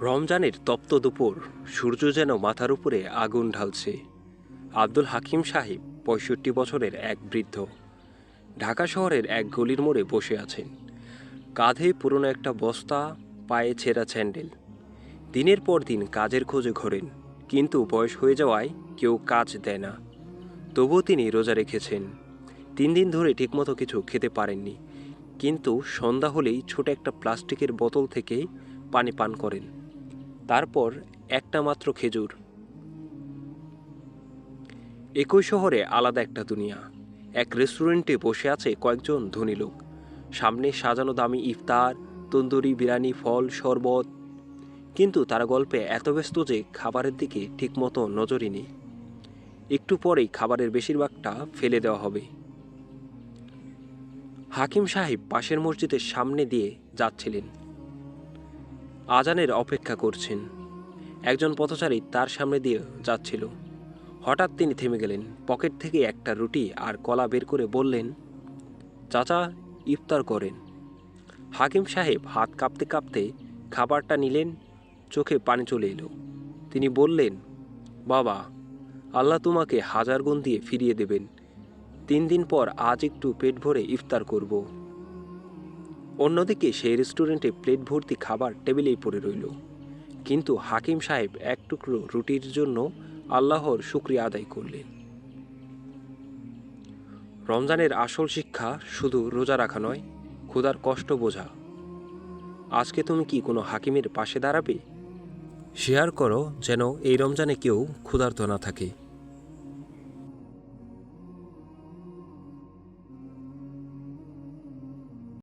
রমজানের তপ্ত দুপুর, সূর্য যেন মাথার উপরে আগুন ঢালছে। আব্দুল হাকিম সাহেব পঁয়ষট্টি বছরের এক বৃদ্ধ। ঢাকা শহরের এক গলির মোড়ে বসে আছেন। কাঁধে পুরনো একটা বস্তা, পায়ে ছেঁড়া স্যান্ডেল। দিনের পর দিন কাজের খোঁজে ঘোরেন, কিন্তু বয়স হয়ে যাওয়ায় কেউ কাজ দেয় না। তবুও তিনি রোজা রেখেছেন। তিন দিন ধরে ঠিকমতো কিছু খেতে পারেননি, কিন্তু সন্ধ্যা হলেই ছোট একটা প্লাস্টিকের বোতল থেকে পানি পান করেন। তারপর একটা মাত্র খেজুর। একই শহরে আলাদা একটা দুনিয়া। এক রেস্টুরেন্টে বসে আছে কয়েকজন ধনী লোক। সামনে সাজানো দামি ইফতার, তন্দুরি, বিরিয়ানি, ফল, শরবত। কিন্তু তারা গল্পে এত ব্যস্ত যে খাবারের দিকে ঠিকমতো নজরই নেই। একটু পরেই খাবারের বেশিরভাগটা ফেলে দেওয়া হবে। হাকিম সাহেব পাশের মসজিদের সামনে দিয়ে যাচ্ছিলেন। আজানের অপেক্ষা করছেন। একজন পথচারী তার সামনে দিয়ে যাচ্ছিল। হঠাৎ তিনি থেমে গেলেন। পকেট থেকে একটা রুটি আর কলা বের করে বললেন, চাচা, ইফতার করেন। হাকিম সাহেব হাত কাঁপতে কাঁপতে খাবারটা নিলেন, চোখে পানি চলে এলো। তিনি বললেন, বাবা, আল্লাহ তোমাকে হাজার গুণ দিয়ে ফিরিয়ে দেবেন। তিন দিন পর আজ একটু পেট ভরে ইফতার করব। অন্যদিকে সেই রেস্টুরেন্টে প্লেট ভর্তি খাবার টেবিলেই পড়ে রইল। কিন্তু হাকিম সাহেব এক টুকরো রুটির জন্য আল্লাহর শুক্রিয়া আদায় করলেন। রমজানের আসল শিক্ষা শুধু রোজা রাখা নয়, ক্ষুধার কষ্ট বোঝা। আজকে তুমি কি কোনো হাকিমের পাশে দাঁড়াবে? শেয়ার করো যেন এই রমজানে কেউ ক্ষুধার্ত না থাকে।